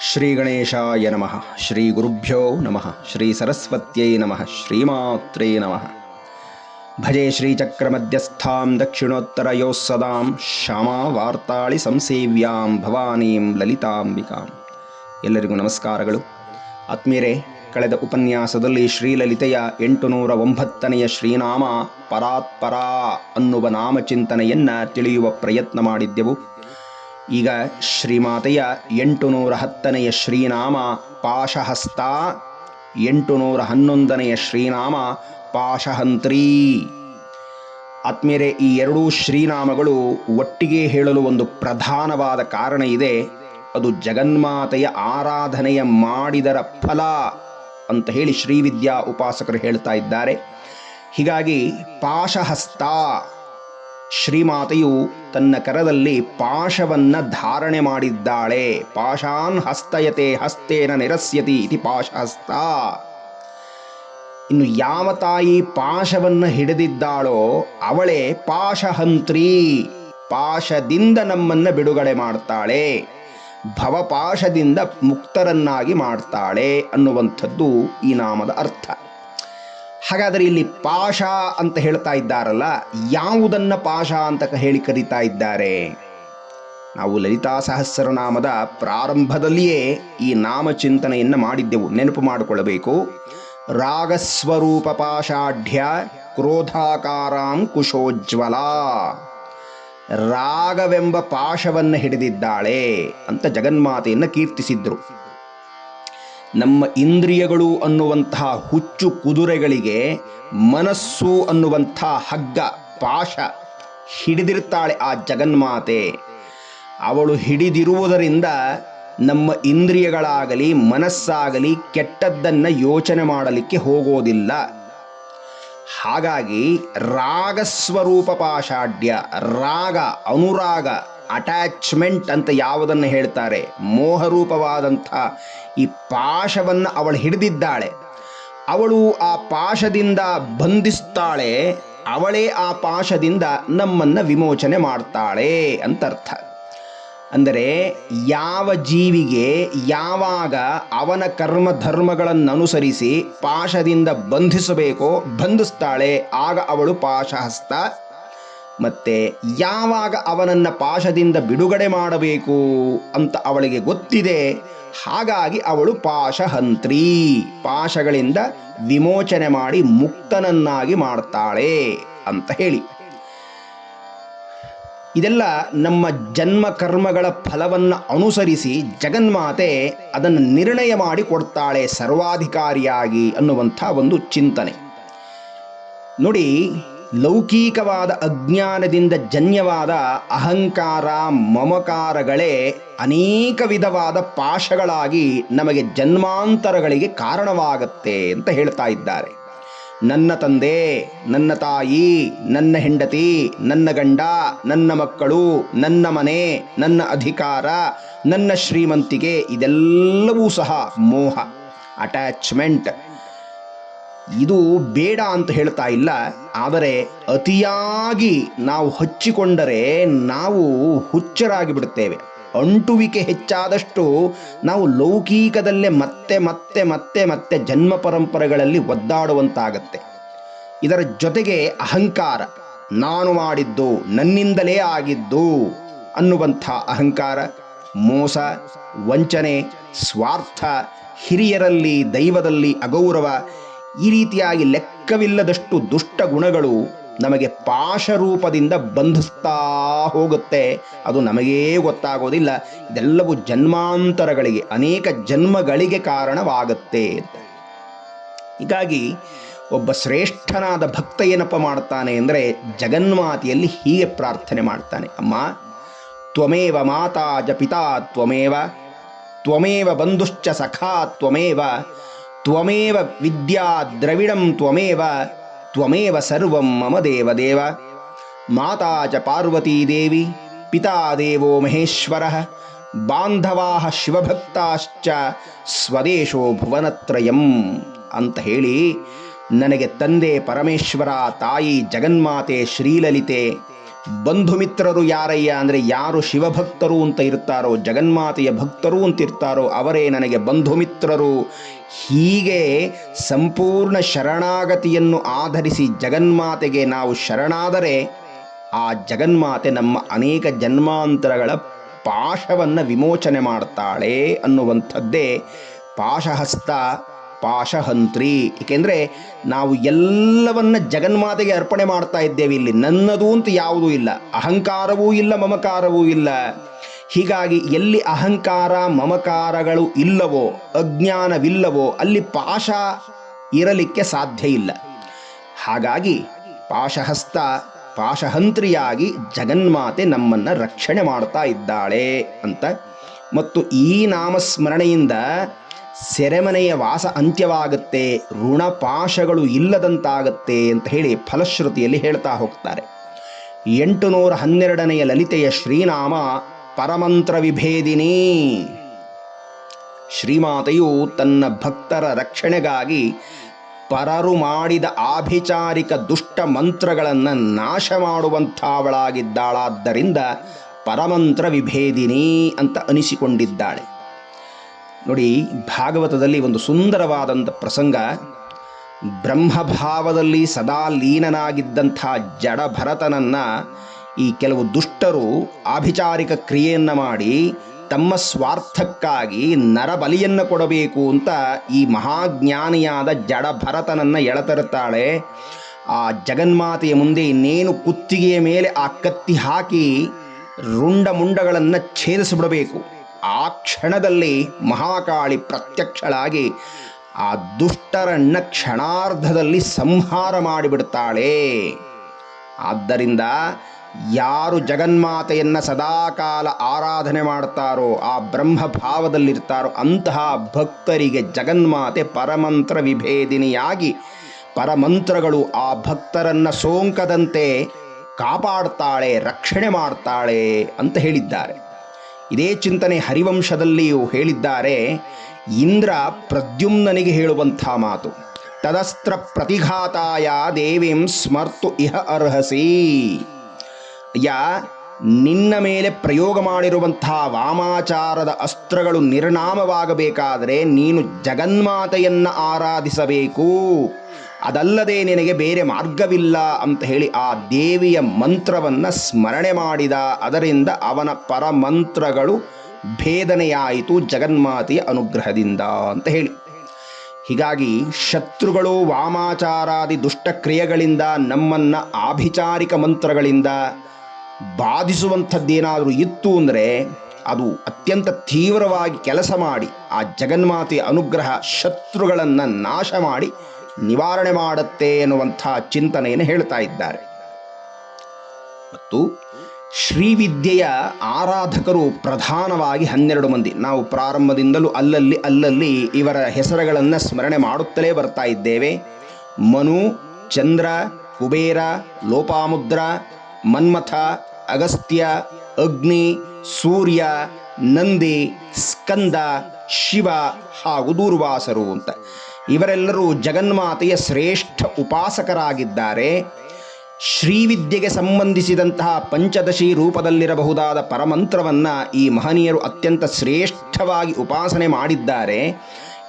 ಶ್ರೀ ಗಣೇಶಾಯ ನಮಃ ಶ್ರೀ ಗುರುಭ್ಯೋ ನಮಃ ಶ್ರೀ ಸರಸ್ವತ್ಯೈ ನಮಃ ಶ್ರೀಮಾತ್ರೇ ನಮಃ ಭಜೆ ಶ್ರೀಚಕ್ರಮಧ್ಯಸ್ಥಾಂ ದಕ್ಷಿಣೋತ್ತರಯೋ ಸದಾಂ ಶ್ಯಾಮಾ ವಾರ್ತಾಳಿ ಸಂಸೇವ್ಯಾಂ ಭವಾನೀಂ ಲಲಿತಾಂಬಿಕಾಂ ಎಲ್ಲರಿಗೂ ನಮಸ್ಕಾರಗಳು. ಆತ್ಮೀಯರೇ, ಕಳೆದ ಉಪನ್ಯಾಸದಲ್ಲಿ ಶ್ರೀಲಲಿತೆಯ ಎಂಟುನೂರ ಒಂಬತ್ತನೆಯ ಶ್ರೀನಾಮ ಪರಾತ್ಪರಾ ಅನ್ನುವ ನಾಮಚಿಂತನೆಯನ್ನು ತಿಳಿಯುವ ಪ್ರಯತ್ನ ಮಾಡಿದ್ದೆವು. ಈಗ ಶ್ರೀಮಾತೆಯ ಎಂಟುನೂರ ಹತ್ತನೆಯ ಶ್ರೀನಾಮ ಪಾಶಹಸ್ತ, ಎಂಟುನೂರ ಹನ್ನೊಂದನೆಯ ಶ್ರೀನಾಮ ಪಾಶಹಂತ್ರಿ. ಆತ್ಮೇರೆ ಈ ಎರಡೂ ಶ್ರೀನಾಮಗಳು ಒಟ್ಟಿಗೆ ಹೇಳಲು ಒಂದು ಪ್ರಧಾನವಾದ ಕಾರಣ ಇದೆ. ಅದು ಜಗನ್ಮಾತೆಯ ಆರಾಧನೆಯ ಮಾಡಿದರ ಫಲ ಅಂತ ಹೇಳಿ ಶ್ರೀವಿದ್ಯಾ ಉಪಾಸಕರು ಹೇಳ್ತಾ ಇದ್ದಾರೆ. ಹೀಗಾಗಿ ಪಾಶಹಸ್ತ ಶ್ರೀಮಾತೆಯು ತನ್ನ ಕರದಲ್ಲಿ ಪಾಶವನ್ನ ಧಾರಣೆ ಮಾಡಿದ್ದಾಳೆ. ಪಾಶಾನ್ ಹಸ್ತಯತೆ ಹಸ್ತೇನ ನಿರಸ್ಯತಿ ಇತಿ ಪಾಶಹಸ್ತ. ಇನ್ನು ಯಾವ ತಾಯಿ ಪಾಶವನ್ನು ಹಿಡಿದಿದ್ದಾಳೋ ಅವಳೇ ಪಾಶಹಂತ್ರಿ. ಪಾಶದಿಂದ ನಮ್ಮನ್ನ ಬಿಡುಗಡೆ ಮಾಡ್ತಾಳೆ. ಭವಪಾಶದಿಂದ ಮುಕ್ತರನ್ನಾಗಿ ಮಾಡ್ತಾಳೆ ಅನ್ನುವಂಥದ್ದು ಈ ನಾಮದ ಅರ್ಥ. ಹಾಗಾದರೆ ಇಲ್ಲಿ ಪಾಶ ಅಂತ ಹೇಳ್ತಾ ಇದ್ದಾರಲ್ಲ, ಯಾವುದನ್ನ ಪಾಶ ಅಂತ ಹೇಳಿ ಕರೀತಾ ಇದ್ದಾರೆ? ನಾವು ಲಲಿತಾ ಸಹಸ್ರನಾಮದ ಪ್ರಾರಂಭದಲ್ಲಿಯೇ ಈ ನಾಮಚಿಂತನೆಯನ್ನು ಮಾಡಿದ್ದೆವು. ನೆನಪು ಮಾಡಿಕೊಳ್ಳಬೇಕು. ರಾಗಸ್ವರೂಪ ಪಾಶಾಢ್ಯ ಕ್ರೋಧಾಕಾರಾಂ ಕುಶೋಜ್ವಲ. ರಾಗವೆಂಬ ಪಾಶವನ್ನು ಹಿಡಿದಿದ್ದಾಳೆ ಅಂತ ಜಗನ್ಮಾತೆಯನ್ನು ಕೀರ್ತಿಸಿದ್ರು. ನಮ್ಮ ಇಂದ್ರಿಯಗಳು ಅನ್ನುವಂತಹ ಹುಚ್ಚು ಕುದುರೆಗಳಿಗೆ ಮನಸ್ಸು ಅನ್ನುವಂಥ ಹಗ್ಗ, ಪಾಶ ಹಿಡಿದಿರ್ತಾಳೆ ಆ ಜಗನ್ಮಾತೆ. ಅವಳು ಹಿಡಿದಿರುವುದರಿಂದ ನಮ್ಮ ಇಂದ್ರಿಯಗಳಾಗಲಿ, ಮನಸ್ಸಾಗಲಿ ಕೆಟ್ಟದ್ದನ್ನು ಯೋಚನೆ ಮಾಡಲಿಕ್ಕೆ ಹೋಗೋದಿಲ್ಲ. ಹಾಗಾಗಿ ರಾಗಸ್ವರೂಪ ಪಾಷಾಢ್ಯ ರಾಗ, ಅನುರಾಗ ಅಟ್ಯಾಚ್ಮೆಂಟ್ ಅಂತ ಯಾವುದನ್ನು ಹೇಳ್ತಾರೆ? ಮೋಹರೂಪವಾದಂಥ ಈ ಪಾಶವನ್ನು ಅವಳು ಹಿಡಿದಿದ್ದಾಳೆ. ಅವಳು ಆ ಪಾಶದಿಂದ ಬಂಧಿಸ್ತಾಳೆ. ಅವಳೇ ಆ ಪಾಶದಿಂದ ನಮ್ಮನ್ನು ವಿಮೋಚನೆ ಮಾಡ್ತಾಳೆ ಅಂತ ಅರ್ಥ. ಅಂದರೆ ಯಾವ ಜೀವಿಗೆ ಯಾವಾಗ ಅವನ ಕರ್ಮ ಧರ್ಮಗಳನ್ನು ಅನುಸರಿಸಿ ಪಾಶದಿಂದ ಬಂಧಿಸಬೇಕೋ ಬಂಧಿಸ್ತಾಳೆ, ಆಗ ಅವಳು ಪಾಶಹಸ್ತ ಮತ್ತೆ ಯಾವಾಗ ಅವನನ್ನು ಪಾಶದಿಂದ ಬಿಡುಗಡೆ ಮಾಡಬೇಕು ಅಂತ ಅವಳಿಗೆ ಗೊತ್ತಿದೆ. ಹಾಗಾಗಿ ಅವಳು ಪಾಶಹಂತ್ರಿ. ಪಾಶಗಳಿಂದ ವಿಮೋಚನೆ ಮಾಡಿ ಮುಕ್ತನನ್ನಾಗಿ ಮಾಡ್ತಾಳೆ ಅಂತ ಹೇಳಿ. ಇದೆಲ್ಲ ನಮ್ಮ ಜನ್ಮ ಕರ್ಮಗಳ ಫಲವನ್ನು ಅನುಸರಿಸಿ ಜಗನ್ಮಾತೆ ಅದನ್ನು ನಿರ್ಣಯ ಮಾಡಿ ಕೊಡ್ತಾಳೆ ಸರ್ವಾಧಿಕಾರಿಯಾಗಿ ಅನ್ನುವಂಥ ಒಂದು ಚಿಂತನೆ. ನೋಡಿ ಲೌಕಿಕವಾದ ಅಜ್ಞಾನದಿಂದ ಜನ್ಯವಾದ ಅಹಂಕಾರ, ಮಮಕಾರಗಳೇ ಅನೇಕ ವಿಧವಾದ ಪಾಶಗಳಾಗಿ ನಮಗೆ ಜನ್ಮಾಂತರಗಳಿಗೆ ಕಾರಣವಾಗತ್ತೆ ಅಂತ ಹೇಳ್ತಾ ಇದ್ದಾರೆ. ನನ್ನ ತಂದೆ, ನನ್ನ ತಾಯಿ, ನನ್ನ ಹೆಂಡತಿ, ನನ್ನ ಗಂಡ, ನನ್ನ ಮಕ್ಕಳು, ನನ್ನ ಮನೆ, ನನ್ನ ಅಧಿಕಾರ, ನನ್ನ ಶ್ರೀಮಂತಿಗೆ ಇದೆಲ್ಲವೂ ಸಹ ಮೋಹ ಅಟ್ಯಾಚ್ಮೆಂಟ್ ಇದು ಬೇಡ ಅಂತ ಹೇಳ್ತಾ ಇಲ್ಲ, ಆದರೆ ಅತಿಯಾಗಿ ನಾವು ಹಚ್ಚಿಕೊಂಡರೆ ನಾವು ಹುಚ್ಚರಾಗಿ ಬಿಡುತ್ತೇವೆ ಅಂಟುವಿಕೆ ಹೆಚ್ಚಾದಷ್ಟು ನಾವು ಲೌಕಿಕದಲ್ಲೇ ಮತ್ತೆ ಮತ್ತೆ ಮತ್ತೆ ಮತ್ತೆ ಜನ್ಮ ಪರಂಪರೆಗಳಲ್ಲಿ ಒದ್ದಾಡುವಂತಾಗತ್ತೆ. ಇದರ ಜೊತೆಗೆ ಅಹಂಕಾರ, ನಾನು ಮಾಡಿದ್ದು ನನ್ನಿಂದಲೇ ಆಗಿದ್ದು ಅನ್ನುವಂಥ ಅಹಂಕಾರ, ಮೋಸ, ವಂಚನೆ, ಸ್ವಾರ್ಥ, ಹಿರಿಯರಲ್ಲಿ, ದೈವದಲ್ಲಿ ಅಗೌರವ ಈ ರೀತಿಯಾಗಿ ಲೆಕ್ಕವಿಲ್ಲದಷ್ಟು ದುಷ್ಟ ಗುಣಗಳು ನಮಗೆ ಪಾಶರೂಪದಿಂದ ಬಂಧಿಸ್ತಾ ಹೋಗುತ್ತೆ. ಅದು ನಮಗೇ ಗೊತ್ತಾಗೋದಿಲ್ಲ. ಇದೆಲ್ಲವೂ ಜನ್ಮಾಂತರಗಳಿಗೆ, ಅನೇಕ ಜನ್ಮಗಳಿಗೆ ಕಾರಣವಾಗುತ್ತೆ ಹೀಗಾಗಿ ಒಬ್ಬ ಶ್ರೇಷ್ಠನಾದ ಭಕ್ತ ಏನಪ್ಪ ಮಾಡ್ತಾನೆ ಅಂದರೆ ಜಗನ್ಮಾತೆಯಲ್ಲಿ ಹೀಗೆ ಪ್ರಾರ್ಥನೆ ಮಾಡ್ತಾನೆ. ಅಮ್ಮ, ತ್ವಮೇವ ಮಾತಾ ಜ ಪಿತಾ, ತ್ವಮೇವ ತ್ವಮೇವ ಬಂಧುಶ್ಚ ಸಖಾ, ತ್ವಮೇವ ತ್ವಮೇವ ವಿದ್ಯಾ ದ್ರವಿಡಂ ತ್ವಮೇವ ತ್ವಮೇವ ಸರ್ವಂ ಮಮ ದೇವದೇವ ಮಾತಾ ಚ ಪಾರ್ವತೀ ದೇವಿ, ಪಿತಾ ದೇವೋ ಮಹೇಶ್ವರ. ಬಾಂಧವಾ ಶಿವಭಕ್ತಾಶ್ಚ, ಸ್ವದೇಶೋ ಭುವನತ್ರಯಂ ಅಂತ ಹೇಳಿ, ನನಗೆ ತಂದೆ ಪರಮೇಶ್ವರ, ತಾಯಿ ಜಗನ್ಮಾತೆ ಶ್ರೀಲಲಿತೆ ಬಂಧು ಮಿತ್ರರು ಯಾರಯ್ಯ ಅಂದರೆ ಯಾರು ಶಿವಭಕ್ತರು ಅಂತ ಇರ್ತಾರೋ, ಜಗನ್ಮಾತೆಯ ಭಕ್ತರು ಅಂತ ಇರ್ತಾರೋ, ಅವರೇ ನನಗೆ ಬಂಧು ಮಿತ್ರರು ಹೀಗೆ ಸಂಪೂರ್ಣ ಶರಣಾಗತಿಯನ್ನು ಆಧರಿಸಿ ಜಗನ್ಮಾತೆಗೆ ನಾವು ಶರಣಾದರೆ ಆ ಜಗನ್ಮಾತೆ ನಮ್ಮ ಅನೇಕ ಜನ್ಮಾಂತರಗಳ ಪಾಶವನ್ನು ವಿಮೋಚನೆ ಮಾಡ್ತಾಳೆ ಅನ್ನುವಂಥದ್ದೇ ಪಾಶಹಸ್ತ ಪಾಶಹಂತ್ರಿ. ಏಕೆಂದರೆ ನಾವು ಎಲ್ಲವನ್ನ ಜಗನ್ಮಾತೆಗೆ ಅರ್ಪಣೆ ಮಾಡ್ತಾ ಇದ್ದೇವೆ ಇಲ್ಲಿ. ನನ್ನದು ಅಂತ ಯಾವುದೂ ಇಲ್ಲ. ಅಹಂಕಾರವೂ ಇಲ್ಲ, ಮಮಕಾರವೂ ಇಲ್ಲ. ಹೀಗಾಗಿ ಎಲ್ಲಿ ಅಹಂಕಾರ, ಮಮಕಾರಗಳು ಇಲ್ಲವೋ, ಅಜ್ಞಾನವಿಲ್ಲವೋ, ಅಲ್ಲಿ ಪಾಶ ಇರಲಿಕ್ಕೆ ಸಾಧ್ಯ ಇಲ್ಲ. ಹಾಗಾಗಿ ಪಾಶಹಸ್ತ, ಪಾಶಹಂತ್ರಿಯಾಗಿ ಜಗನ್ಮಾತೆ ನಮ್ಮನ್ನು ರಕ್ಷಣೆ ಮಾಡ್ತಾ ಇದ್ದಾಳೆ ಅಂತ. ಮತ್ತು ಈ ನಾಮಸ್ಮರಣೆಯಿಂದ ಸೆರೆಮನೆಯ ವಾಸ ಅಂತ್ಯವಾಗುತ್ತೆ, ಋಣಪಾಶಗಳು ಇಲ್ಲದಂತಾಗತ್ತೆ ಅಂತ ಹೇಳಿ ಫಲಶ್ರುತಿಯಲ್ಲಿ ಹೇಳ್ತಾ ಹೋಗ್ತಾರೆ. ಎಂಟು ನೂರ ಹನ್ನೆರಡನೆಯ ಲಲಿತೆಯ ಶ್ರೀನಾಮ ಪರಮಂತ್ರ ವಿಭೇದಿನಿ. ಶ್ರೀಮಾತೆಯು ತನ್ನ ಭಕ್ತರ ರಕ್ಷಣೆಗಾಗಿ ಪರರು ಮಾಡಿದ ಆಭಿಚಾರಿಕ ದುಷ್ಟ ಮಂತ್ರಗಳನ್ನು ನಾಶ ಮಾಡುವಂಥವಳಾಗಿದ್ದಾಳಾದ್ದರಿಂದ ಪರಮಂತ್ರ ವಿಭೇದಿನಿ ಅಂತ ಅನಿಸಿಕೊಂಡಿದ್ದಾಳೆ. ನೋಡಿ, ಭಾಗವತದಲ್ಲಿ ಒಂದು ಸುಂದರವಾದಂಥ ಪ್ರಸಂಗ. ಬ್ರಹ್ಮಭಾವದಲ್ಲಿ ಸದಾ ಲೀನನಾಗಿದ್ದಂಥ ಜಡ ಭರತನನ್ನು ಈ ಕೆಲವು ದುಷ್ಟರು ಆಭಿಚಾರಿಕ ಕ್ರಿಯೆಯನ್ನು ಮಾಡಿ ತಮ್ಮ ಸ್ವಾರ್ಥಕ್ಕಾಗಿ ನರಬಲಿಯನ್ನು ಕೊಡಬೇಕು ಅಂತ ಈ ಮಹಾಜ್ಞಾನಿಯಾದ ಜಡ ಭರತನನ್ನು ಎಳತರುತ್ತಾಳೆ. ಆ ಜಗನ್ಮಾತೆಯ ಮುಂದೆ ಇನ್ನೇನು ಕುತ್ತಿಗೆಯ ಮೇಲೆ ಆ ಕತ್ತಿ ಹಾಕಿ ರುಂಡ ಮುಂಡಗಳನ್ನು ಛೇದಿಸಿಬಿಡಬೇಕು. ಕ್ಷಣದಲ್ಲಿ ಮಹಾಕಾಳಿ ಪ್ರತ್ಯಕ್ಷಳಾಗಿ ಆ ದುಷ್ಟರನ್ನ ಕ್ಷಣಾರ್ಧದಲ್ಲಿ ಸಂಹಾರ ಮಾಡಿಬಿಡ್ತಾಳೆ. ಆದ್ದರಿಂದ ಯಾರು ಜಗನ್ಮಾತೆಯನ್ನು ಸದಾಕಾಲ ಆರಾಧನೆ ಮಾಡ್ತಾರೋ, ಆ ಬ್ರಹ್ಮ ಭಾವದಲ್ಲಿರ್ತಾರೋ ಅಂತಹ ಭಕ್ತರಿಗೆ ಜಗನ್ಮಾತೆ ಪರಮಂತ್ರ ವಿಭೇದಿನಿಯಾಗಿ ಪರಮಂತ್ರಗಳು ಆ ಭಕ್ತರನ್ನ ಸೋಂಕದಂತೆ ಕಾಪಾಡ್ತಾಳೆ, ರಕ್ಷಣೆ ಮಾಡ್ತಾಳೆ ಅಂತ ಹೇಳಿದ್ದಾರೆ. ಇದೇ ಚಿಂತನೆ ಹರಿವಂಶದಲ್ಲಿಯೂ ಹೇಳಿದ್ದಾರೆ, ಇಂದ್ರ ಪ್ರದ್ಯುಮ್ನನಿಗೆ ಹೇಳುವಂಥ ಮಾತು, ತದಸ್ತ್ರ ಪ್ರತಿಘಾತಾಯ ದೇವಿಂ ಸ್ಮರ್ತು ಇಹ ಅರ್ಹಸಿ. ಯಾ ನಿನ್ನ ಮೇಲೆ ಪ್ರಯೋಗ ಮಾಡಿರುವಂಥ ವಾಮಾಚಾರದ ಅಸ್ತ್ರಗಳು ನಿರ್ನಾಮವಾಗಬೇಕಾದರೆ ನೀನು ಜಗನ್ಮಾತೆಯನ್ನು ಆರಾಧಿಸಬೇಕು. ಅದಲ್ಲದೆ ನಿನಗೆ ಬೇರೆ ಮಾರ್ಗವಿಲ್ಲ ಅಂತ ಹೇಳಿ ಆ ದೇವಿಯ ಮಂತ್ರವನ್ನು ಸ್ಮರಣೆ ಮಾಡಿದ, ಅದರಿಂದ ಅವನ ಪರಮಂತ್ರಗಳು ಭೇದನೆಯಾಯಿತು ಜಗನ್ಮಾತೆಯ ಅನುಗ್ರಹದಿಂದ ಅಂತ ಹೇಳಿ. ಹೀಗಾಗಿ ಶತ್ರುಗಳು, ವಾಮಾಚಾರಾದಿ ದುಷ್ಟಕ್ರಿಯೆಗಳಿಂದ ನಮ್ಮನ್ನು ಆಭಿಚಾರಿಕ ಮಂತ್ರಗಳಿಂದ ಬಾಧಿಸುವಂಥದ್ದೇನಾದರೂ ಇತ್ತು ಅಂದರೆ ಅದು ಅತ್ಯಂತ ತೀವ್ರವಾಗಿ ಕೆಲಸ ಮಾಡಿ ಆ ಜಗನ್ಮಾತೆಯ ಅನುಗ್ರಹ ಶತ್ರುಗಳನ್ನು ನಾಶ ಮಾಡಿ ನಿವಾರಣೆ ಮಾಡುತ್ತೆ ಎನ್ನುವಂಥ ಚಿಂತನೆಯನ್ನು ಹೇಳ್ತಾ ಇದ್ದಾರೆ. ಮತ್ತು ಶ್ರೀವಿದ್ಯೆಯ ಆರಾಧಕರು ಪ್ರಧಾನವಾಗಿ ಹನ್ನೆರಡು ಮಂದಿ. ನಾವು ಪ್ರಾರಂಭದಿಂದಲೂ ಅಲ್ಲಲ್ಲಿ ಅಲ್ಲಲ್ಲಿ ಇವರ ಹೆಸರುಗಳನ್ನು ಸ್ಮರಣೆ ಮಾಡುತ್ತಲೇ ಬರ್ತಾ ಇದ್ದೇವೆ. ಮನು, ಚಂದ್ರ, ಕುಬೇರ, ಲೋಪಾಮುದ್ರ, ಮನ್ಮಥ, ಅಗಸ್ತ್ಯ, ಅಗ್ನಿ, ಸೂರ್ಯ, ನಂದಿ, ಸ್ಕಂದ, ಶಿವ ಹಾಗೂ ದೂರ್ವಾಸರು ಅಂತ. ಇವರೆಲ್ಲರೂ ಜಗನ್ಮಾತೆಯ ಶ್ರೇಷ್ಠ ಉಪಾಸಕರಾಗಿದ್ದಾರೆ. ಶ್ರೀವಿದ್ಯೆಗೆ ಸಂಬಂಧಿಸಿದಂತಹ ಪಂಚದಶಿ ರೂಪದಲ್ಲಿರಬಹುದಾದ ಪರಮಂತ್ರವನ್ನು ಈ ಮಹನೀಯರು ಅತ್ಯಂತ ಶ್ರೇಷ್ಠವಾಗಿ ಉಪಾಸನೆ ಮಾಡಿದ್ದಾರೆ.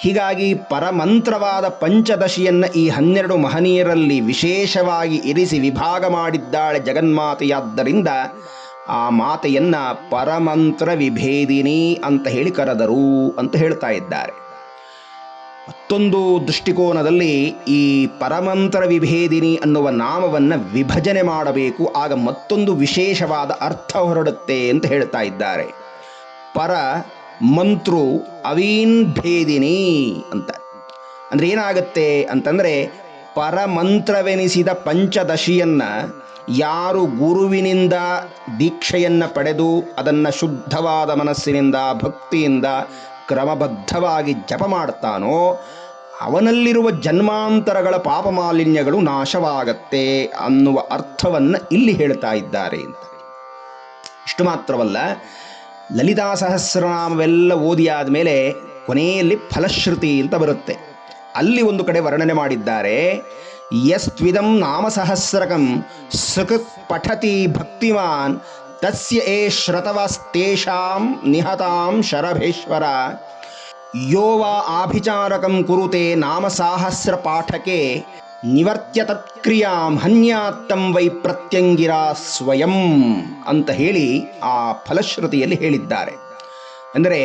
ಹೀಗಾಗಿ ಪರಮಂತ್ರವಾದ ಪಂಚದಶಿಯನ್ನು ಈ ಹನ್ನೆರಡು ಮಹನೀಯರಲ್ಲಿ ವಿಶೇಷವಾಗಿ ಇರಿಸಿ ವಿಭಾಗ ಮಾಡಿದ್ದಾಳೆ ಜಗನ್ಮಾತೆಯಾದ್ದರಿಂದ ಆ ಮಾತೆಯನ್ನು ಪರಮಂತ್ರ ವಿಭೇದಿನಿ ಅಂತ ಹೇಳಿ ಕರೆದರು ಅಂತ ಹೇಳ್ತಾ ಇದ್ದಾರೆ. ಮತ್ತೊಂದು ದೃಷ್ಟಿಕೋನದಲ್ಲಿ ಈ ಪರಮಂತ್ರ ವಿಭೇದಿನಿ ಅನ್ನುವ ನಾಮವನ್ನು ವಿಭಜನೆ ಮಾಡಬೇಕು, ಆಗ ಮತ್ತೊಂದು ವಿಶೇಷವಾದ ಅರ್ಥ ಹೊರಡುತ್ತೆ ಅಂತ ಹೇಳ್ತಾ ಇದ್ದಾರೆ. ಪರ ಮಂತ್ರು ಅವೀನ್ ಭೇದಿನಿ ಅಂತ. ಅಂದರೆ ಏನಾಗುತ್ತೆ ಅಂತಂದರೆ, ಪರಮಂತ್ರವೆನಿಸಿದ ಪಂಚದಶಿಯನ್ನು ಯಾರು ಗುರುವಿನಿಂದ ದೀಕ್ಷೆಯನ್ನು ಪಡೆದು ಅದನ್ನು ಶುದ್ಧವಾದ ಮನಸ್ಸಿನಿಂದ, ಭಕ್ತಿಯಿಂದ ಕ್ರಮಬದ್ಧವಾಗಿ ಜಪ ಮಾಡ್ತಾನೋ, ಅವನಲ್ಲಿರುವ ಜನ್ಮಾಂತರಗಳ ಪಾಪ ಮಾಲಿನ್ಯಗಳು ನಾಶವಾಗತ್ತೆ ಅನ್ನುವ ಅರ್ಥವನ್ನು ಇಲ್ಲಿ ಹೇಳ್ತಾ ಇದ್ದಾರೆ ಅಂತ. ಇಷ್ಟು ಮಾತ್ರವಲ್ಲ, ಲಲಿತಾ ಸಹಸ್ರನಾಮವೆಲ್ಲ ಓದಿ ಮೇಲೆ ಕೊನೆಯಲ್ಲಿ ಫಲಶ್ರುತಿ ಅಂತ ಬರುತ್ತೆ. ಅಲ್ಲಿ ಒಂದು ಕಡೆ ವರ್ಣನೆ ಮಾಡಿದ್ದಾರೆ, ಯಸ್ತ್ವಿದಂ ನಾಮಸಹಸ್ರಕಂ ಸುಖ ಪಠತಿ ಭಕ್ತಿಮಾನ್ ತಸ್ಯ ಏ ಶ್ರತವಸ್ತೇಷಾಂ ನಿಹತಾಂ ಶರಭೇಶ್ವರ ಯೋ ವಾ ಆಭಿಚಾರಕಂ ಕುರುತೆ ನಾಮಸಾಹಸ್ರ ಪಾಠಕೆ ನಿವರ್ತ್ಯ ತತ್ಕ್ರಿಯಾಂ ಹನ್ಯಾತ್ತಂ ವೈ ಪ್ರತ್ಯಂಗಿರ ಸ್ವಯಂ ಅಂತ ಹೇಳಿ ಆ ಫಲಶ್ರುತಿಯಲ್ಲಿ ಹೇಳಿದ್ದಾರೆ. ಅಂದರೆ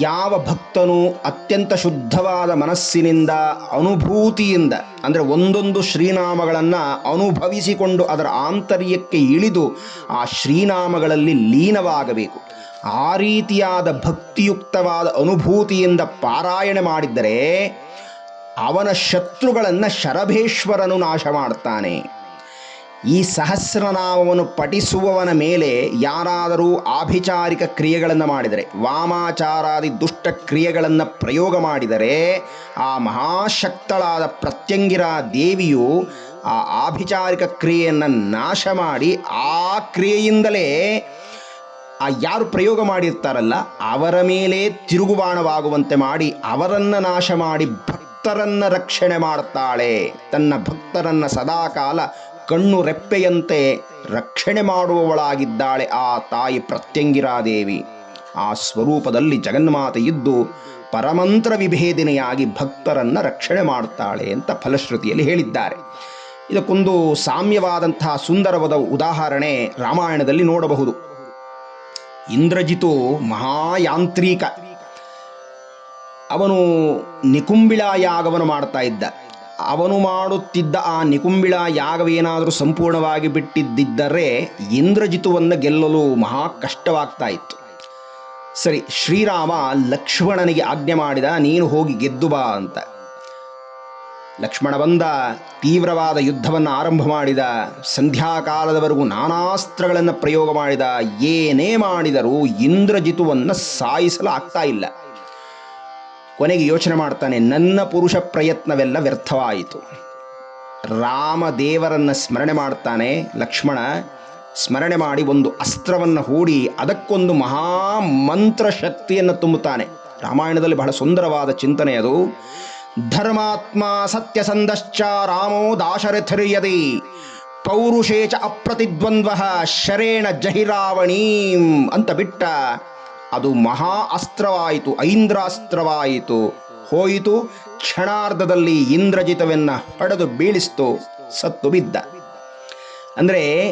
ಯಾವ ಭಕ್ತನು ಅತ್ಯಂತ ಶುದ್ಧವಾದ ಮನಸ್ಸಿನಿಂದ ಅನುಭೂತಿಯಿಂದ, ಅಂದರೆ ಒಂದೊಂದು ಶ್ರೀನಾಮಗಳನ್ನು ಅನುಭವಿಸಿಕೊಂಡು ಅದರ ಆಂತರ್ಯಕ್ಕೆ ಇಳಿದು ಆ ಶ್ರೀನಾಮಗಳಲ್ಲಿ ಲೀನವಾಗಬೇಕು. ಆ ರೀತಿಯಾದ ಭಕ್ತಿಯುಕ್ತವಾದ ಅನುಭೂತಿಯಿಂದ ಪಾರಾಯಣ ಮಾಡಿದ್ದರೆ ಅವನ ಶತ್ರುಗಳನ್ನು ಶರಭೇಶ್ವರನು ನಾಶ ಮಾಡ್ತಾನೆ. ಈ ಸಹಸ್ರನಾಮವನ್ನು ಪಠಿಸುವವನ ಮೇಲೆ ಯಾರಾದರೂ ಆಭಿಚಾರಿಕ ಕ್ರಿಯೆಗಳನ್ನು ಮಾಡಿದರೆ, ವಾಮಾಚಾರಾದಿ ದುಷ್ಟ ಕ್ರಿಯೆಗಳನ್ನು ಪ್ರಯೋಗ ಮಾಡಿದರೆ, ಆ ಮಹಾಶಕ್ತಳಾದ ಪ್ರತ್ಯಂಗಿರ ದೇವಿಯು ಆ ಆಭಿಚಾರಿಕ ಕ್ರಿಯೆಯನ್ನು ನಾಶ ಮಾಡಿ ಆ ಕ್ರಿಯೆಯಿಂದಲೇ ಆ ಯಾರು ಪ್ರಯೋಗ ಮಾಡಿರ್ತಾರಲ್ಲ, ಅವರ ಮೇಲೆ ತಿರುಗುಬಾಣವಾಗುವಂತೆ ಮಾಡಿ ಅವರನ್ನು ನಾಶ ಮಾಡಿ ಭಕ್ತರನ್ನು ರಕ್ಷಣೆ ಮಾಡ್ತಾಳೆ. ತನ್ನ ಭಕ್ತರನ್ನು ಸದಾಕಾಲ ಕಣ್ಣು ರೆಪ್ಪೆಯಂತೆ ರಕ್ಷಣೆ ಮಾಡುವವಳಾಗಿದ್ದಾಳೆ ಆ ತಾಯಿ ಪ್ರತ್ಯಂಗಿರಾದೇವಿ. ಆ ಸ್ವರೂಪದಲ್ಲಿ ಜಗನ್ಮಾತೆ ಇದ್ದು ಪರಮಂತ್ರ ವಿಭೇದಿನಿಯಾಗಿ ಭಕ್ತರನ್ನ ರಕ್ಷಣೆ ಮಾಡ್ತಾಳೆ ಅಂತ ಫಲಶ್ರುತಿಯಲ್ಲಿ ಹೇಳಿದ್ದಾರೆ. ಇದಕ್ಕೊಂದು ಸಾಮ್ಯವಾದಂತಹ ಸುಂದರವಾದ ಉದಾಹರಣೆ ರಾಮಾಯಣದಲ್ಲಿ ನೋಡಬಹುದು. ಇಂದ್ರಜಿತು ಮಹಾಯಾಂತ್ರಿಕ. ಅವನು ನಿಕುಂಬಿಳ ಯಾಗವನ್ನು ಮಾಡ್ತಾ ಇದ್ದ. ಅವನು ಮಾಡುತ್ತಿದ್ದ ಆ ನಿಕುಂಬಿಳ ಯಾಗವೇನಾದರೂ ಸಂಪೂರ್ಣವಾಗಿ ಬಿಟ್ಟಿದ್ದರೆ ಇಂದ್ರಜಿತುವನ್ನು ಗೆಲ್ಲಲು ಮಹಾ ಕಷ್ಟವಾಗ್ತಾ ಇತ್ತು. ಸರಿ, ಶ್ರೀರಾಮ ಲಕ್ಷ್ಮಣನಿಗೆ ಆಜ್ಞೆ ಮಾಡಿದ, ನೀನು ಹೋಗಿ ಗೆದ್ದು ಬಾ ಅಂತ. ಲಕ್ಷ್ಮಣ ಬಂದ, ತೀವ್ರವಾದ ಯುದ್ಧವನ್ನು ಆರಂಭ ಮಾಡಿದ, ಸಂಧ್ಯಾಕಾಲದವರೆಗೂ ನಾನಾಸ್ತ್ರಗಳನ್ನು ಪ್ರಯೋಗ ಮಾಡಿದ, ಏನೇ ಮಾಡಿದರೂ ಇಂದ್ರಜಿತುವನ್ನು ಸಾಯಿಸಲು ಆಗ್ತಾ ಇಲ್ಲ. ಕೊನೆಗೆ ಯೋಚನೆ ಮಾಡ್ತಾನೆ, ನನ್ನ ಪುರುಷ ಪ್ರಯತ್ನವೆಲ್ಲ ವ್ಯರ್ಥವಾಯಿತು. ರಾಮದೇವರನ್ನು ಸ್ಮರಣೆ ಮಾಡ್ತಾನೆ, ಲಕ್ಷ್ಮಣ ಸ್ಮರಣೆ ಮಾಡಿ ಒಂದು ಅಸ್ತ್ರವನ್ನು ಹೂಡಿ ಅದಕ್ಕೊಂದು ಮಹಾ ಮಂತ್ರ ಶಕ್ತಿಯನ್ನು ತುಂಬುತ್ತಾನೆ. ರಾಮಾಯಣದಲ್ಲಿ ಬಹಳ ಸುಂದರವಾದ ಚಿಂತನೆ ಅದು. ಧರ್ಮಾತ್ಮ ಸತ್ಯಸಂಧಶ್ಚ ರಾಮೋ ದಾಶರಥಿರ್ಯದಿ ಪೌರುಷೇಚ ಅಪ್ರತಿದ್ವಂದ್ವ ಶರೇಣ ಜಹಿರಾವಣೀಂ ಅಂತ ಬಿಟ್ಟ ಅದು ಮಹಾ ಅಸ್ತ್ರವಾಯಿತು, ಐಂದ್ರಾಸ್ತ್ರವಾಯಿತು. ಹೋಯಿತು, ಕ್ಷಣಾರ್ಧದಲ್ಲಿ ಇಂದ್ರಜಿತವೆನ್ನ ಹೊಡೆದು ಬೀಳಿಸ್ತು, ಸತ್ತು ಬಿದ್ದ. ಅಂದರೆ,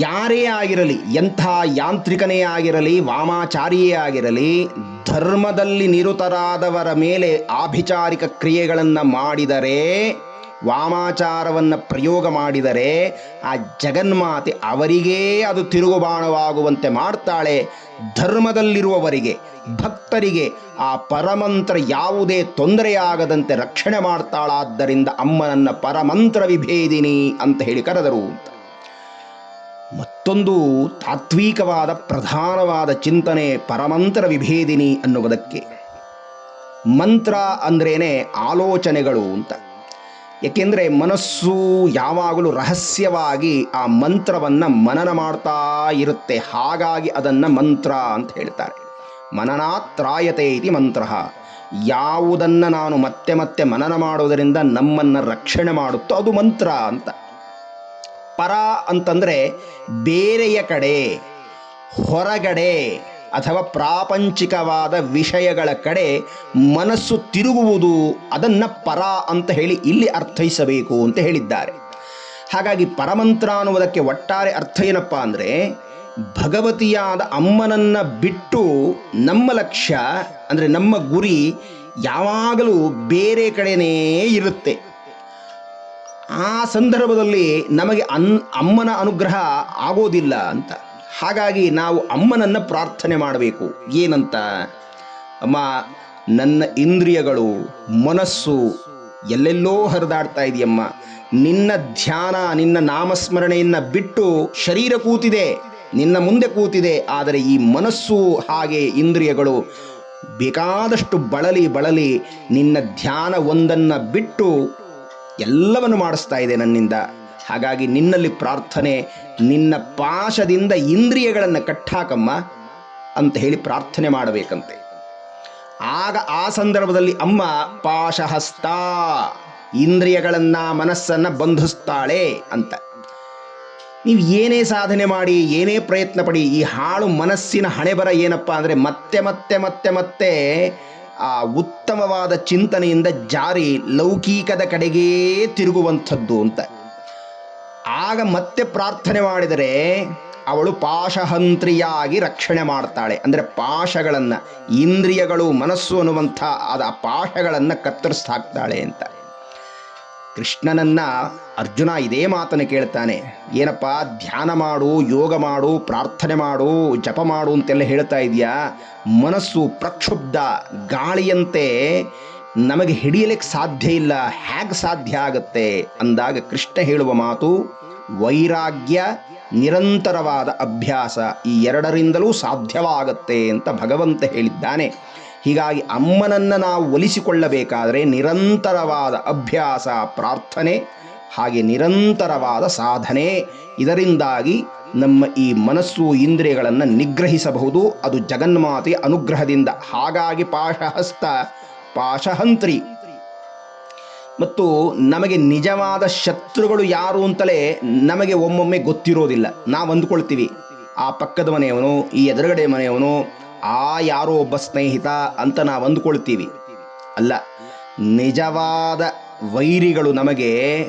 ಯಾರೇ ಆಗಿರಲಿ, ಎಂಥ ಯಾಂತ್ರಿಕನೇ ಆಗಿರಲಿ, ವಾಮಾಚಾರಿಯೇ ಆಗಿರಲಿ, ಧರ್ಮದಲ್ಲಿ ನಿರುತರಾದವರ ಮೇಲೆ ಆಭಿಚಾರಿಕ ಕ್ರಿಯೆಗಳನ್ನು ಮಾಡಿದರೆ, ವಾಮಾಚಾರವನ್ನು ಪ್ರಯೋಗ ಮಾಡಿದರೆ, ಆ ಜಗನ್ಮಾತೆ ಅವರಿಗೇ ಅದು ತಿರುಗುಬಾಣವಾಗುವಂತೆ ಮಾಡ್ತಾಳೆ. ಧರ್ಮದಲ್ಲಿರುವವರಿಗೆ, ಭಕ್ತರಿಗೆ ಆ ಪರಮಂತ್ರ ಯಾವುದೇ ತೊಂದರೆಯಾಗದಂತೆ ರಕ್ಷಣೆ ಮಾಡ್ತಾಳಾದ್ದರಿಂದ ಅಮ್ಮನನ್ನ ಪರಮಂತ್ರ ವಿಭೇದಿನಿ ಅಂತ ಹೇಳಿ ಕರೆದರು. ಅಂತ ಮತ್ತೊಂದು ತಾತ್ವಿಕವಾದ ಪ್ರಧಾನವಾದ ಚಿಂತನೆ ಪರಮಂತ್ರ ವಿಭೇದಿನಿ ಅನ್ನುವುದಕ್ಕೆ. ಮಂತ್ರ ಅಂದ್ರೇನೆ ಆಲೋಚನೆಗಳು ಅಂತ. ಏಕೆಂದರೆ ಮನಸ್ಸು ಯಾವಾಗಲೂ ರಹಸ್ಯವಾಗಿ ಆ ಮಂತ್ರವನ್ನು ಮನನ ಮಾಡ್ತಾ ಇರುತ್ತೆ. ಹಾಗಾಗಿ ಅದನ್ನು ಮಂತ್ರ ಅಂತ ಹೇಳ್ತಾರೆ. ಮನನಾತ್ರಾಯತೆ ಇತಿ ಮಂತ್ರ. ಯಾವುದನ್ನು ನಾನು ಮತ್ತೆ ಮತ್ತೆ ಮನನ ಮಾಡುವುದರಿಂದ ನಮ್ಮನ್ನು ರಕ್ಷಣೆ ಮಾಡುತ್ತೋ ಅದು ಮಂತ್ರ ಅಂತ. ಪರ ಅಂತಂದರೆ ಬೇರೆಯ ಕಡೆ, ಹೊರಗಡೆ ಅಥವಾ ಪ್ರಾಪಂಚಿಕವಾದ ವಿಷಯಗಳ ಕಡೆ ಮನಸ್ಸು ತಿರುಗುವುದು ಅದನ್ನು ಪರ ಅಂತ ಹೇಳಿ ಇಲ್ಲಿ ಅರ್ಥೈಸಬೇಕು ಅಂತ ಹೇಳಿದ್ದಾರೆ. ಹಾಗಾಗಿ ಪರಮಂತ್ರ ಅನ್ನುವುದಕ್ಕೆ ಒಟ್ಟಾರೆ ಅರ್ಥ ಏನಪ್ಪ ಅಂದರೆ ಭಗವತಿಯಾದ ಅಮ್ಮನನ್ನ ಬಿಟ್ಟು ನಮ್ಮ ಲಕ್ಷ್ಯ ಅಂದರೆ ನಮ್ಮ ಗುರಿ ಯಾವಾಗಲೂ ಬೇರೆ ಕಡೆನೇ ಇರುತ್ತೆ. ಆ ಸಂದರ್ಭದಲ್ಲಿ ನಮಗೆ ಅನ್ ಅಮ್ಮನ ಅನುಗ್ರಹ ಆಗೋದಿಲ್ಲ ಅಂತ. ಹಾಗಾಗಿ ನಾವು ಅಮ್ಮನನ್ನ ಪ್ರಾರ್ಥನೆ ಮಾಡಬೇಕು. ಏನಂತ? ಅಮ್ಮ, ನನ್ನ ಇಂದ್ರಿಯಗಳು, ಮನಸ್ಸು ಎಲ್ಲೆಲ್ಲೋ ಹರಿದಾಡ್ತಾ ಇದೆಯಮ್ಮ. ನಿನ್ನ ಧ್ಯಾನ, ನಿನ್ನ ನಾಮಸ್ಮರಣೆಯನ್ನ ಬಿಟ್ಟು ಶರೀರ ಕೂತಿದೆ, ನಿನ್ನ ಮುಂದೆ ಕೂತಿದೆ, ಆದರೆ ಈ ಮನಸ್ಸು ಹಾಗೆ ಇಂದ್ರಿಯಗಳು ಬೇಕಾದಷ್ಟು ಬಳಲಿ ಬಳಲಿ ನಿನ್ನ ಧ್ಯಾನ ಒಂದನ್ನು ಬಿಟ್ಟು ಎಲ್ಲವನ್ನು ಮಾಡಿಸ್ತಾ ಇದೆ ನನ್ನಿಂದ. ಹಾಗಾಗಿ ನಿನ್ನಲ್ಲಿ ಪ್ರಾರ್ಥನೆ, ನಿನ್ನ ಪಾಶದಿಂದ ಇಂದ್ರಿಯಗಳನ್ನು ಕಟ್ಟಾಕಮ್ಮ ಅಂತ ಹೇಳಿ ಪ್ರಾರ್ಥನೆ ಮಾಡಬೇಕಂತೆ. ಆಗ ಆ ಸಂದರ್ಭದಲ್ಲಿ ಅಮ್ಮ ಪಾಶಹಸ್ತ, ಇಂದ್ರಿಯಗಳನ್ನ ಮನಸ್ಸನ್ನ ಬಂಧಿಸ್ತಾಳೆ ಅಂತ. ನೀವು ಏನೇ ಸಾಧನೆ ಮಾಡಿ, ಏನೇ ಪ್ರಯತ್ನ ಪಡಿ, ಈ ಹಾಳು ಮನಸ್ಸಿನ ಹಣೆಬರ ಏನಪ್ಪ ಅಂದರೆ ಮತ್ತೆ ಮತ್ತೆ ಮತ್ತೆ ಮತ್ತೆ ಆ ಉತ್ತಮವಾದ ಚಿಂತನೆಯಿಂದ ಜಾರಿ ಲೌಕಿಕದ ಕಡೆಗೇ ತಿರುಗುವಂಥದ್ದು ಅಂತ. ಆಗ ಮತ್ತೆ ಪ್ರಾರ್ಥನೆ ಮಾಡಿದರೆ ಅವಳು ಪಾಶಹಂತ್ರಿಯಾಗಿ ರಕ್ಷಣೆ ಮಾಡ್ತಾಳೆ. ಅಂದರೆ ಪಾಶಗಳನ್ನು, ಇಂದ್ರಿಯಗಳು, ಮನಸ್ಸು ಅನ್ನುವಂಥ ಆದ ಆ ಪಾಶಗಳನ್ನು ಕತ್ತರಿಸ್ತಾಕ್ತಾಳೆ ಅಂತ. ಕೃಷ್ಣನನ್ನ ಅರ್ಜುನ ಇದೇ ಮಾತನ್ನು ಕೇಳ್ತಾನೆ. ಏನಪ್ಪ, ಧ್ಯಾನ ಮಾಡು, ಯೋಗ ಮಾಡು, ಪ್ರಾರ್ಥನೆ ಮಾಡು, ಜಪ ಮಾಡು ಅಂತೆಲ್ಲ ಹೇಳ್ತಾ ಇದೆಯಾ? ಮನಸ್ಸು ಪ್ರಕ್ಷುಬ್ಧ, ಗಾಳಿಯಂತೆ ನಮಗೆ ಹಿಡಿಯಲಿಕ್ಕೆ ಸಾಧ್ಯ ಇಲ್ಲ, ಹೇಗೆ ಸಾಧ್ಯ ಆಗುತ್ತೆ ಅಂದಾಗ ಕೃಷ್ಣ ಹೇಳುವ ಮಾತು, ವೈರಾಗ್ಯ ನಿರಂತರವಾದ ಅಭ್ಯಾಸ ಈ ಎರಡರಿಂದಲೂ ಸಾಧ್ಯವಾಗತ್ತೆ ಅಂತ ಭಗವಂತ ಹೇಳಿದ್ದಾನೆ. ಹೀಗಾಗಿ ಅಮ್ಮನನ್ನು ನಾವು ಒಲಿಸಿಕೊಳ್ಳಬೇಕಾದರೆ ನಿರಂತರವಾದ ಅಭ್ಯಾಸ, ಪ್ರಾರ್ಥನೆ, ಹಾಗೆ ನಿರಂತರವಾದ ಸಾಧನೆ, ಇದರಿಂದಾಗಿ ನಮ್ಮ ಈ ಮನಸ್ಸು ಇಂದ್ರಿಯಗಳನ್ನು ನಿಗ್ರಹಿಸಬಹುದು. ಅದು ಜಗನ್ಮಾತೆಯ ಅನುಗ್ರಹದಿಂದ ಹಾಗಾಗಿ ಪಾಶಹಸ್ತ ಪಾಶಹಂತ್ರಿ. ಮತ್ತು ನಮಗೆ ನಿಜವಾದ ಶತ್ರುಗಳು ಯಾರು ಅಂತಲೇ ನಮಗೆ ಒಮ್ಮೊಮ್ಮೆ ಗೊತ್ತಿರೋದಿಲ್ಲ. ನಾವು ಅಂದ್ಕೊಳ್ತೀವಿ. ಆ ಪಕ್ಕದ ಮನೆಯವನು, ಈ ಎದುರುಗಡೆ ಮನೆಯವನು, ಆ ಯಾರೋ ಒಬ್ಬ ಸ್ನೇಹಿತ ಅಂತ ನಾವು ಅಂದ್ಕೊಳ್ತೀವಿ. ಅಲ್ಲ, ನಿಜವಾದ ವೈರಿಗಳು ನಮಗೆ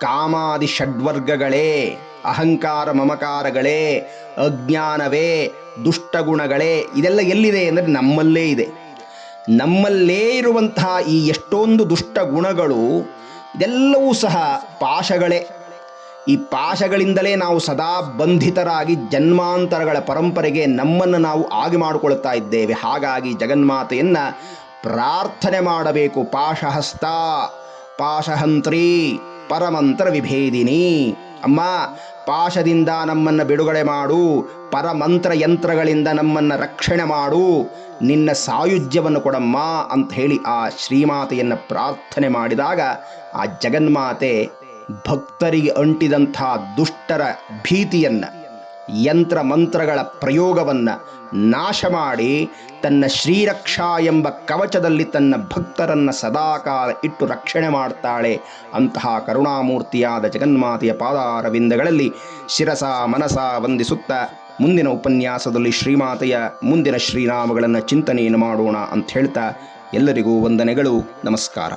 ಕಾಮಾದಿ ಷಡ್ವರ್ಗಗಳೇ, ಅಹಂಕಾರ ಮಮಕಾರಗಳೇ, ಅಜ್ಞಾನವೇ, ದುಷ್ಟಗುಣಗಳೇ, ಇದೆಲ್ಲ ಎಲ್ಲಿದೆ ಅಂದರೆ ನಮ್ಮಲ್ಲೇ ಇದೆ. ನಮ್ಮಲ್ಲೇ ಇರುವಂತಹ ಈ ಎಷ್ಟೊಂದು ದುಷ್ಟ ಗುಣಗಳು, ಇದೆಲ್ಲವೂ ಸಹ ಪಾಶಗಳೇ. ಈ ಪಾಶಗಳಿಂದಲೇ ನಾವು ಸದಾ ಬಂಧಿತರಾಗಿ ಜನ್ಮಾಂತರಗಳ ಪರಂಪರೆಗೆ ನಮ್ಮನ್ನು ನಾವು ಆಗಿ ಮಾಡಿಕೊಳ್ತಾ ಇದ್ದೇವೆ. ಹಾಗಾಗಿ ಜಗನ್ಮಾತೆಯನ್ನು ಪ್ರಾರ್ಥನೆ ಮಾಡಬೇಕು. ಪಾಶಹಸ್ತ, ಪಾಶಹಂತ್ರಿ, ಪರಮಂತ್ರ ವಿಭೇದಿನಿ. ಅಮ್ಮ ಪಾಶದಿಂದ ನಮ್ಮನ್ನು ಬಿಡುಗಡೆ ಮಾಡು. ಪರಮಂತ್ರ ಯಂತ್ರಗಳಿಂದ ನಮ್ಮನ್ನು ರಕ್ಷಣೆ ಮಾಡು. ನಿನ್ನ ಸಾಯುಜ್ಯವನ್ನು ಕೊಡಮ್ಮ ಅಂತ ಹೇಳಿ ಆ ಶ್ರೀಮಾತೆಯನ್ನು ಪ್ರಾರ್ಥನೆ ಮಾಡಿದಾಗ ಆ ಜಗನ್ಮಾತೆ ಭಕ್ತರಿಗೆ ಅಂಟಿದಂಥ ದುಷ್ಟರ ಭೀತಿಯನ್ನು ಯಂತ್ರ ಮಂತ್ರಗಳ ಪ್ರಯೋಗವನ್ನು ನಾಶ ಮಾಡಿ ತನ್ನ ಶ್ರೀರಕ್ಷಾ ಎಂಬ ಕವಚದಲ್ಲಿ ತನ್ನ ಭಕ್ತರನ್ನು ಸದಾಕಾಲ ಇಟ್ಟು ರಕ್ಷಣೆ ಮಾಡ್ತಾಳೆ. ಅಂತಹ ಕರುಣಾಮೂರ್ತಿಯಾದ ಜಗನ್ಮಾತೆಯ ಪಾದಾರವಿಂದಗಳಲ್ಲಿ ಶಿರಸ ಮನಸ ವಂದಿಸುತ್ತ ಮುಂದಿನ ಉಪನ್ಯಾಸದಲ್ಲಿ ಶ್ರೀಮಾತೆಯ ಮುಂದಿನ ಶ್ರೀನಾಮಗಳನ್ನು ಚಿಂತನೆಯನ್ನು ಮಾಡೋಣ ಅಂತ ಹೇಳ್ತಾ ಎಲ್ಲರಿಗೂ ವಂದನೆಗಳು. ನಮಸ್ಕಾರ.